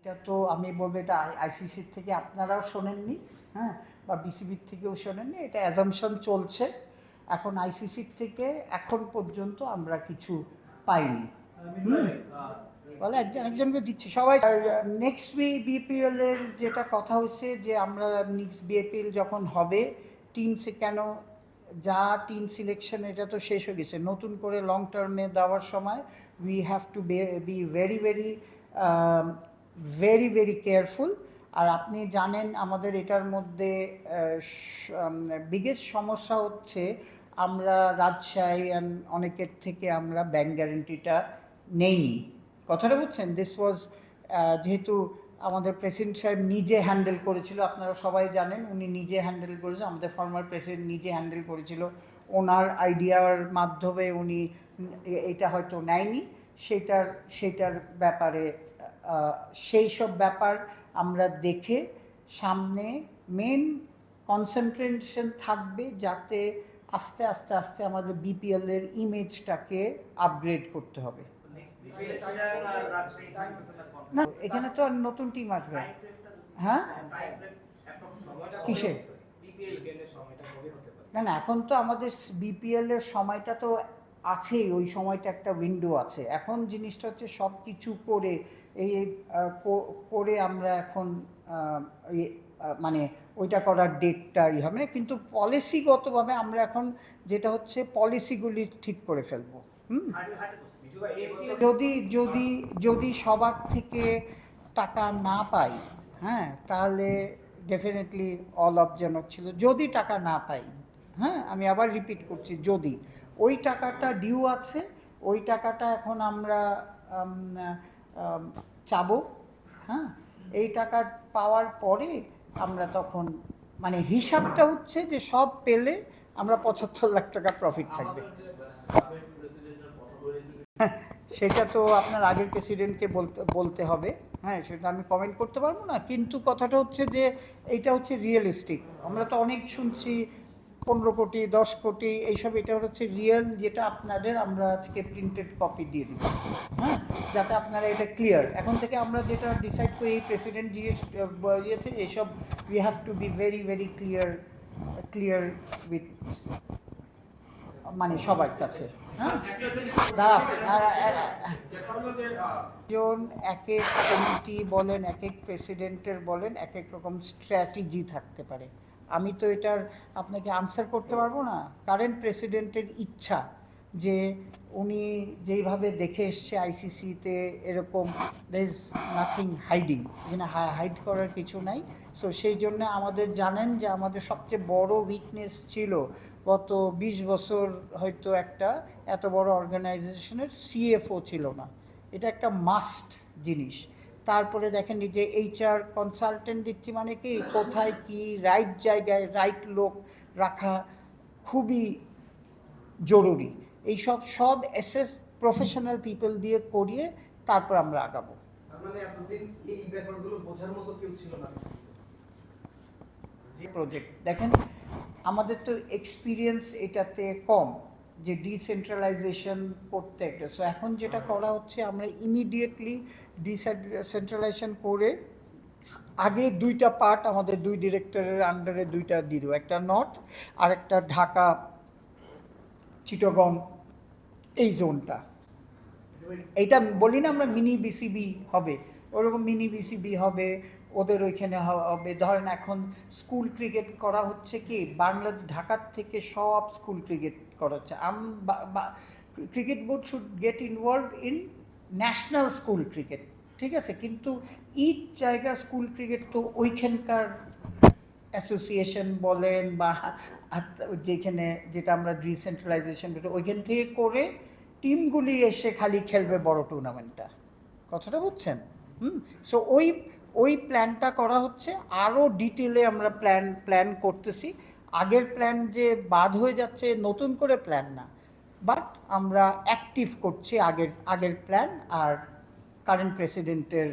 এটা তো আমি বলব এটা আইসিসির থেকে আপনারাও শোনেননি হ্যাঁ বা বিসিবির থেকেও শোনেননি এটা অ্যাজামশন চলছে। এখন আইসিসির থেকে এখন পর্যন্ত আমরা কিছু পাইনি। বলে একজন একজনকে দিচ্ছি সবাই নেক্সট বি বিপিএল এর যেটা কথা হচ্ছে যে আমরা নেক্সট বিপিএল যখন হবে টিমসে কেন যা টিম সিলেকশন এটা তো শেষ হয়ে গেছে। নতুন করে লং টার্মে দেওয়ার সময় we have to be very very very very careful আর আপনি জানেন আমাদের এটার মধ্যে বিগেস্ট সমস্যা হচ্ছে আমরা রাজশাহী অনেকের থেকে আমরা ব্যাংক গ্যারেন্টিটা নেইনি। কথাটা বুঝছেন? দিস ওয়াজ যেহেতু আমাদের প্রেসিডেন্ট সাহেব নিজে হ্যান্ডেল করেছিল, আপনারা সবাই জানেন, উনি নিজে হ্যান্ডেল করেছে, আমাদের ফর্মার প্রেসিডেন্ট নিজে হ্যান্ডেল করেছিল। ওনার আইডিয়ার মাধ্যমে উনি এটা হয়তো নেয়নি। সেটার সেটার ব্যাপারে সেই সব ব্যাপার আমরা দেখে সামনে মেন কনসেন্ট্রেশন থাকবে যাতে আস্তে আস্তে আস্তে আমাদের বিপিএল এর ইমেজটাকে আপগ্রেড করতে হবে। না এখানে তো আর নতুন টিম আসবে। হ্যাঁ? কিসের? না না এখন তো আমাদের বিপিএল এর সময়টা তো আছেই, ওই সময়টা একটা উইন্ডো আছে। এখন জিনিসটা হচ্ছে সব কিছু করে, এই করে আমরা এখন মানে ওইটা করার ডেটটা ই হবে না, কিন্তু পলিসিগতভাবে আমরা এখন যেটা হচ্ছে পলিসিগুলি ঠিক করে ফেলব। হুম? যদি যদি যদি সবার থেকে টাকা না পাই হ্যাঁ তাহলে ডেফিনেটলি অল ছিল, যদি টাকা না পাই হ্যাঁ আমি আবার রিপিট করছি, যদি। ওই টাকাটা ডিউ আছে ওই টাকাটা এখন আমরা চাবো হ্যাঁ? এই টাকা পাওয়ার পরে আমরা তখন মানে হিসাবটা হচ্ছে যে সব পেলে আমরা পঁচাত্তর লাখ টাকা প্রফিট থাকবে। সেটা তো আপনার আগের প্রেসিডেন্টকে বলতে বলতে হবে হ্যাঁ সেটা আমি কমেন্ট করতে পারব না কিন্তু কথাটা হচ্ছে যে এইটা হচ্ছে রিয়েলিস্টিক আমরা তো অনেক শুনছি পনেরো কোটি, দশ কোটি, এইসব এটা হচ্ছে রিয়েল যেটা আপনাদের আমরা আজকে প্রিন্টেড কপি দিয়ে দিব। হ্যাঁ? যাতে আপনারা এটা ক্লিয়ার এখন থেকে আমরা যেটা ডিসাইড করি, এই প্রেসিডেন্ট দিয়েছে এইসব we have to be very very clear clear with মানে সবার কাছে। হ্যাঁ? জন এক এক কমিটি বলেন, এক এক প্রেসিডেন্টের বলেন, এক এক রকম স্ট্র্যাটেজি থাকতে পারে। আমি তো এটার আপনাকে আনসার করতে পারব না। কারেন্ট প্রেসিডেন্টের ইচ্ছা যে উনি যেইভাবে দেখে এসছে আইসিসিতে এরকম দের ইজ নাথিং হাইডিং এখানে হাইড করার কিছু নাই। সো সেই জন্য আমাদের জানেন যে আমাদের সবচেয়ে বড় উইকনেস ছিল গত বিশ বছর হয়তো একটা এত বড় অর্গানাইজেশনের সিএফও ছিল না। এটা একটা মাস্ট জিনিস। তারপরে দেখেন এই যে এইচআর কনসালটেন্ট দিচ্ছি মানে কি কোথায় কি রাইট জায়গায় রাইট লোক রাখা খুবই জরুরি। এইসব সব সব এসএস প্রফেশনাল পিপল দিয়ে করিয়ে তারপর আমরা আগাবো। মানে এই প্রজেক্ট দেখেন আমাদের তো এক্সপিরিয়েন্স এটাতে কম। যে ডিসেন্ট্রালাইজেশন করতে একটা। সো এখন যেটা করা হচ্ছে আমরা ইমিডিয়েটলি ডিসেন্ট্রালাইজেশন করে আগে দুইটা পার্ট আমাদের দুই ডিরেক্টরের আন্ডারে দুইটা দিয়ে দেবো। একটা নর্থ আর একটা ঢাকা চিটগং এই জোনটা এইটা বলি না আমরা মিনি বিসিবি হবে। ওরকম মিনি বিসিবি হবে, ওদের ওইখানে হবে। ধরেন এখন স্কুল ক্রিকেট করা হচ্ছে কি বাংলাদেশ ঢাকার থেকে সব স্কুল ক্রিকেট করা হচ্ছে। আম cricket board should get involve in national school cricket ঠিক আছে? কিন্তু ইচ জায়গার স্কুল ক্রিকেট তো ওইখানকার অ্যাসোসিয়েশন বলেন বা যেখানে, যেটা আমরা ডিসেন্ট্রালাইজেশন ওইখান থেকে করে টিমগুলি এসে খালি খেলবে বড় টুর্নামেন্টটা কথাটা বুঝছেন? হুম? সো ওই ওই প্ল্যানটা করা হচ্ছে। আরও ডিটেলে আমরা প্ল্যান প্ল্যান করতেছি। আগের প্ল্যান যে বাদ হয়ে যাচ্ছে নতুন করে প্ল্যান না। বাট আমরা অ্যাক্টিভ করছি আগের আগের প্ল্যান আর কারেন্ট প্রেসিডেন্টের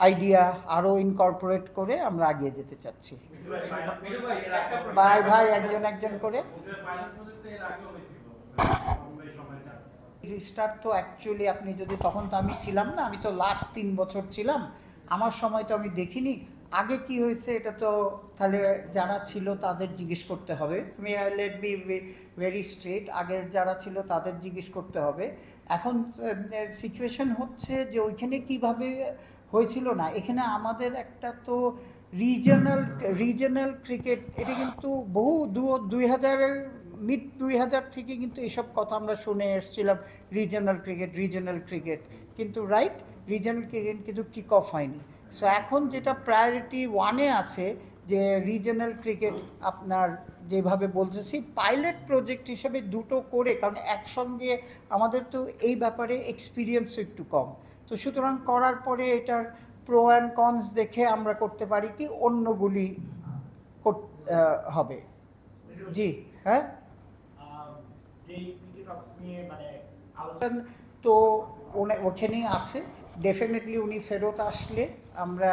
আইডিয়া আরও ইনকর্পোরেট করে আমরা এগিয়ে যেতে চাচ্ছি। ভাই ভাই একজন একজন করে। রিস্টার্ট তো অ্যাকচুয়ালি আপনি যদি, তখন তো আমি ছিলাম না, আমি তো লাস্ট তিন বছর ছিলাম। আমার সময় তো আমি দেখিনি। আগে কি হয়েছে এটা তো তাহলে যারা ছিল তাদের জিজ্ঞেস করতে হবে। আমি লেট বি ভেরি স্ট্রেট আগের যারা ছিল তাদের জিজ্ঞেস করতে হবে। এখন সিচুয়েশন হচ্ছে যে ওইখানে কীভাবে হয়েছিল না? এখানে আমাদের একটা তো রিজনাল রিজনাল ক্রিকেট এটা কিন্তু বহু, দু, দুই হাজারের মিড দুই হাজার থেকে কিন্তু এসব কথা আমরা শুনে এসেছিলাম রিজনাল ক্রিকেট রিজনাল ক্রিকেট কিন্তু রাইট রিজনাল ক্রিকেট কিন্তু কিক অফ হয়নি। সো এখন যেটা প্রায়োরিটি ওয়ানে আছে, যে রিজনাল ক্রিকেট আপনার যেভাবে বলতেছি পাইলট প্রজেক্ট হিসেবে দুটো করে, কারণ একসঙ্গে আমাদের তো এই ব্যাপারে এক্সপিরিয়েন্সও একটু কম। তো সুতরাং করার পরে এটার প্রো অ্যান্ড কনস দেখে আমরা করতে পারি কি, অন্যগুলি হবে। জি হ্যাঁ যেই ক্রিকেট অফিস নিয়ে মানে আলোচনা তো ওখানেই আছে। ডেফিনেটলি উনি ফেরত আসলে আমরা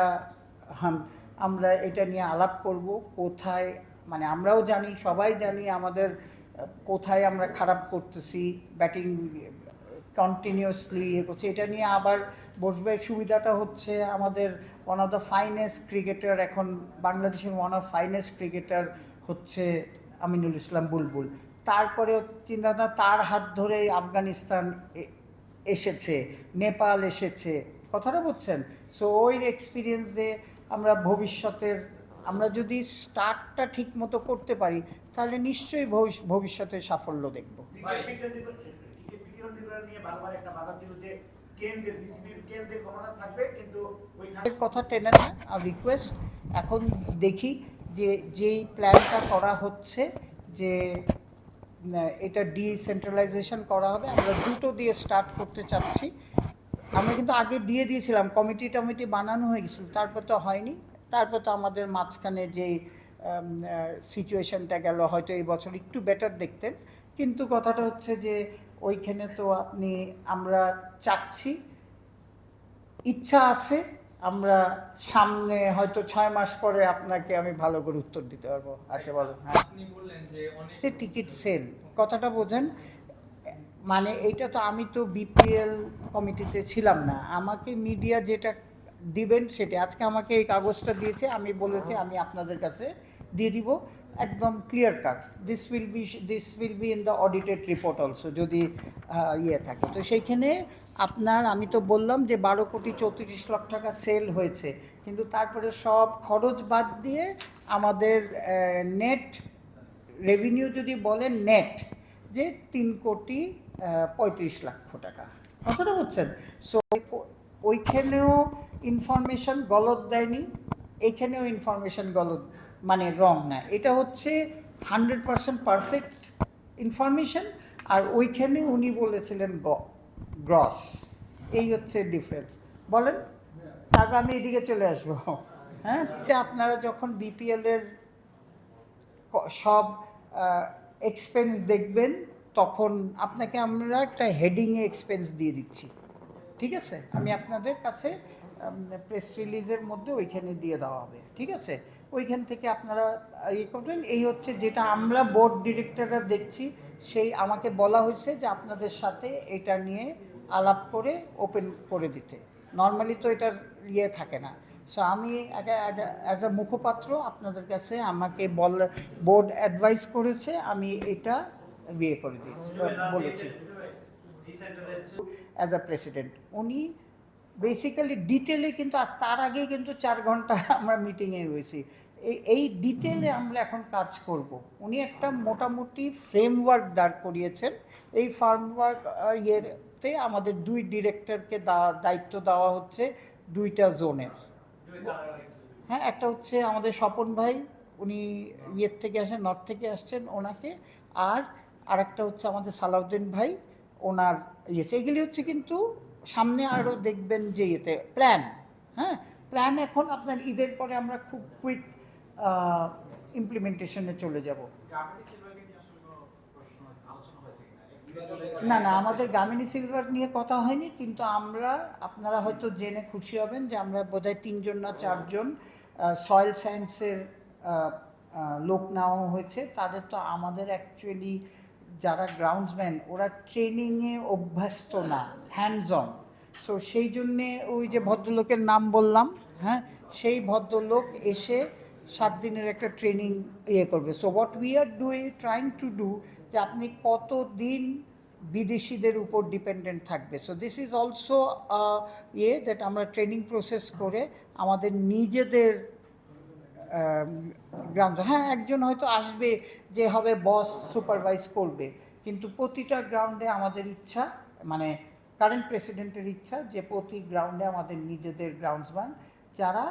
আমরা এটা নিয়ে আলাপ করব, কোথায় মানে আমরাও জানি, সবাই জানি আমাদের, কোথায় আমরা খারাপ করতেছি ব্যাটিং কন্টিনিউয়াসলি ইয়ে করছি। এটা নিয়ে আবার বসবে, সুবিধাটা হচ্ছে আমাদের one of the finest cricketer এখন বাংলাদেশের ওয়ান অফ ফাইনেস্ট ক্রিকেটার হচ্ছে আমিনুল ইসলাম বুলবুল। তারপরে চিন্তা তার হাত ধরে আফগানিস্তান এসেছে নেপাল এসেছে। কথাটা বলছেন সো ওই এক্সপিরিয়েন্স দিয়ে আমরা ভবিষ্যতের আমরা যদি স্টার্টটা ঠিক মতো করতে পারি তাহলে নিশ্চয়ই ভবিষ্য- ভবিষ্যতে সাফল্য দেখব। কথা টেনে না আর রিকোয়েস্ট এখন দেখি যে যেই প্ল্যানটা করা হচ্ছে যে এটা ডিসেন্ট্রালাইজেশন করা হবে। আমরা দুটো দিয়ে স্টার্ট করতে চাচ্ছি। আমরা কিন্তু আগে দিয়ে দিয়েছিলাম কমিটি টমিটি বানানো হয়ে গেছিল, তারপর তো হয়নি। তারপর তো আমাদের মাঝখানে যে সিচুয়েশনটা গেল, হয়তো এই বছর একটু বেটার দেখতেন। কিন্তু কথাটা হচ্ছে যে, ওইখানে তো আপনি, আমরা চাচ্ছি, ইচ্ছা আছে আমরা সামনে হয়তো ছয় মাস পরে আপনাকে আমি ভালো করে উত্তর দিতে পারব। আচ্ছা বলো হ্যাঁ। টিকিট সেল কথাটা বোঝেন? মানে এইটা তো আমি তো বিপিএল কমিটিতে ছিলাম না। আমাকে মিডিয়া যেটা দিবেন সেটা আজকে আমাকে এই কাগজটা দিয়েছে আমি বলেছি আমি আপনাদের কাছে দিয়ে দিব। একদম clear cut this will be this will be in the audited report also যদি ইয়ে থাকে। তো সেইখানে আপনার, আমি তো বললাম যে বারো কোটি চৌত্রিশ লাখ টাকা সেল হয়েছে, কিন্তু তারপরে সব খরচ বাদ দিয়ে আমাদের নেট রেভিনিউ যদি বলেন নেট যে তিন কোটি পঁয়ত্রিশ লক্ষ টাকা। কতটা বুঝছেন? সো ওইখানেও ইনফরমেশন গলত দেয়নি, এইখানেও ইনফরমেশন গলত মানে রং না। এটা হচ্ছে হান্ড্রেড পারসেন্ট পারফেক্ট ইনফরমেশন আর ওইখানে উনি বলেছিলেন গ্রস এই হচ্ছে ডিফারেন্স বলেন? তারপর আমি এদিকে চলে আসব। হ্যাঁ? আপনারা যখন বিপিএলের সব এক্সপেন্স দেখবেন, তখন আপনাকে আমরা একটা হেডিংয়ে এক্সপেন্স দিয়ে দিচ্ছি। ঠিক আছে? আমি আপনাদের কাছে প্রেস রিলিজের মধ্যে ওইখানে দিয়ে দেওয়া হবে, ঠিক আছে? ওইখান থেকে আপনারা ইয়ে করবেন। এই হচ্ছে যেটা আমরা বোর্ড ডিরেক্টররা দেখছি, সেই আমাকে বলা হয়েছে যে আপনাদের সাথে এটা নিয়ে আলাপ করে ওপেন করে দিতে। নর্মালি তো এটার ইয়ে থাকে না। সো আমি অ্যাজ আ মুখপাত্র আপনাদের কাছে আমাকে বল বোর্ড অ্যাডভাইস করেছে, আমি এটা বিয়ে করে দিয়েছি, বলেছি। অ্যাজ আ প্রেসিডেন্ট উনি বেসিক্যালি ডিটেলে কিন্তু আজ তার আগেই কিন্তু চার ঘণ্টা আমরা মিটিংয়ে হয়েছি। এই এই ডিটেলে আমরা এখন কাজ করব। উনি একটা মোটামুটি ফ্রেমওয়ার্ক দাঁড় করিয়েছেন। এই ফার্মওয়ার্ক ইয়েতে আমাদের দুই ডিরেক্টরকে দায়িত্ব দেওয়া হচ্ছে দুইটা জোনের হ্যাঁ একটা হচ্ছে আমাদের স্বপন ভাই উনি ইয়ের থেকে আসেন নর্থ থেকে আসছেন ওনাকে। আর আরেকটা হচ্ছে আমাদের সালাউদ্দিন ভাই ওনার ইয়েছে এগুলি হচ্ছে কিন্তু সামনে আরও দেখবেন যে ইয়েতে প্ল্যান হ্যাঁ? প্ল্যান এখন আপনার ঈদের পরে আমরা খুব কুইক ইমপ্লিমেন্টেশনে চলে যাব। না না, আমাদের গামিনী সিলভার নিয়ে কথা হয়নি, কিন্তু আমরা, আপনারা হয়তো জেনে খুশি হবেন যে আমরা বোধহয় তিনজন না চারজন সয়েল সায়েন্সের লোক নেওয়া হয়েছে। তাদের তো আমাদের অ্যাকচুয়ালি যারা গ্রাউন্ডসম্যান ওরা ট্রেনিংয়ে অভ্যস্ত না হ্যান্ডস অন সো সেই জন্যে ওই যে ভদ্রলোকের নাম বললাম হ্যাঁ সেই ভদ্রলোক এসে সাত দিনের একটা ট্রেনিং ইয়ে করবে। সো হোয়াট উই আর ডুই ট্রাইং টু ডু যে আপনি কত দিন বিদেশিদের উপর ডিপেন্ডেন্ট থাকবে। সো দিস ইজ অলসো ইয়ে দ্যাট আমরা ট্রেনিং প্রসেস করে আমাদের নিজেদের গ্রাউন্ড হ্যাঁ একজন হয়তো আসবে যে হবে বস সুপারভাইজ করবে। কিন্তু প্রতিটা গ্রাউন্ডে আমাদের ইচ্ছা মানে কারেন্ট প্রেসিডেন্টের ইচ্ছা যে প্রতি গ্রাউন্ডে আমাদের নিজেদের গ্রাউন্ডসম্যান যারা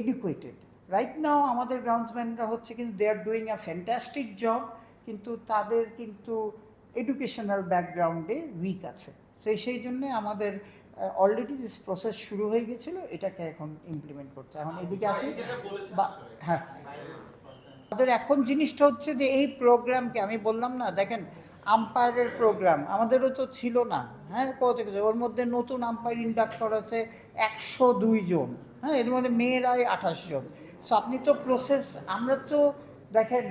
এডুকেটেড রাইট নাও আমাদের গ্রাউন্ডসম্যানরা হচ্ছে কিন্তু they are doing a fantastic job কিন্তু তাদের কিন্তু এডুকেশনাল ব্যাকগ্রাউন্ডে উইক আছে। সেই সেই জন্যে আমাদের অলরেডি দিস প্রসেস শুরু হয়ে গেছিল এটাকে এখন ইমপ্লিমেন্ট করছে। এখন এদিকে আসি। বা- হ্যাঁ। আমাদের এখন জিনিসটা হচ্ছে যে এই প্রোগ্রামকে আমি বললাম না দেখেন আম্পায়ারের প্রোগ্রাম আমাদেরও তো ছিল না হ্যাঁ কত কিছু ওর মধ্যে নতুন আম্পায়ার ইন্ডাক্ট করা আছে একশো দুই জন হ্যাঁ এর মধ্যে মেয়েরাই আঠাশ জন। সো আপনি তো প্রসেস আমরা তো দেখেন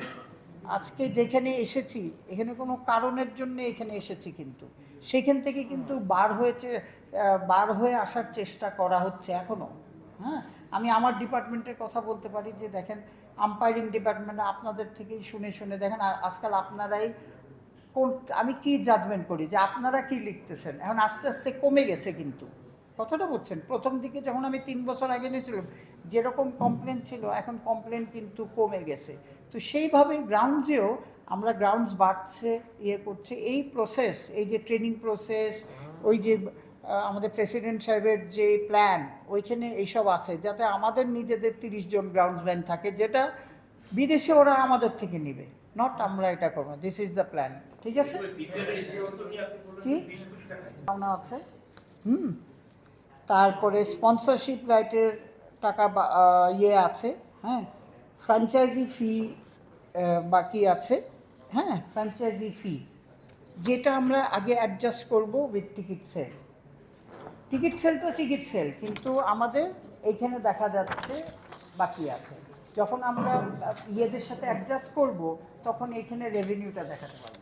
আজকে যেখানে এসেছি, এখানে কোনো কারণের জন্য এখানে এসেছি কিন্তু। সেখান থেকে কিন্তু বার হয়েছে বার হয়ে আসার চেষ্টা করা হচ্ছে এখনও হ্যাঁ? আমি আমার ডিপার্টমেন্টের কথা বলতে পারি যে, দেখেন, আম্পায়ারিং ডিপার্টমেন্টে আপনাদের থেকেই শুনে শুনে দেখেন আজকাল আপনারাই কোন আমি কি জাজমেন্ট করি? যে আপনারা কি লিখতেছেন? এখন আস্তে আস্তে কমে গেছে কিন্তু। কথাটা বলছেন। প্রথম দিকে যখন আমি তিন বছর আগে নিয়েছিলাম যেরকম কমপ্লেন ছিল এখন কমপ্লেন কিন্তু কমে গেছে। তো সেইভাবে গ্রাউন্ডসেও আমরা গ্রাউন্ডস বাড়ছে ইয়ে করছে। এই প্রসেস এই যে ট্রেনিং প্রসেস ওই যে আমাদের প্রেসিডেন্ট সাহেবের যে প্ল্যান ওইখানে এইসব আছে। যাতে আমাদের নিজেদের তিরিশ জন গ্রাউন্ডসম্যান থাকে যেটা বিদেশে ওরা আমাদের থেকে নিবে। নট আমরা এটা করব দিস ইজ দ্য প্ল্যান ঠিক আছে? কি? আছে? হুম। তারপরে স্পন্সরশিপ রাইটের টাকা ইয়ে আছে হ্যাঁ? ফ্র্যাঞ্চাইজি ফি বাকি আছে হ্যাঁ? ফ্র্যাঞ্চাইজি ফি যেটা আমরা আগে অ্যাডজাস্ট করব with ticket sale ticket sale তো টিকিট সেল কিন্তু আমাদের এইখানে দেখা যাচ্ছে বাকি আছে। যখন আমরা ইয়েদের সাথে অ্যাডজাস্ট করব, তখন এখানে রেভিনিউটা দেখাতে পারব।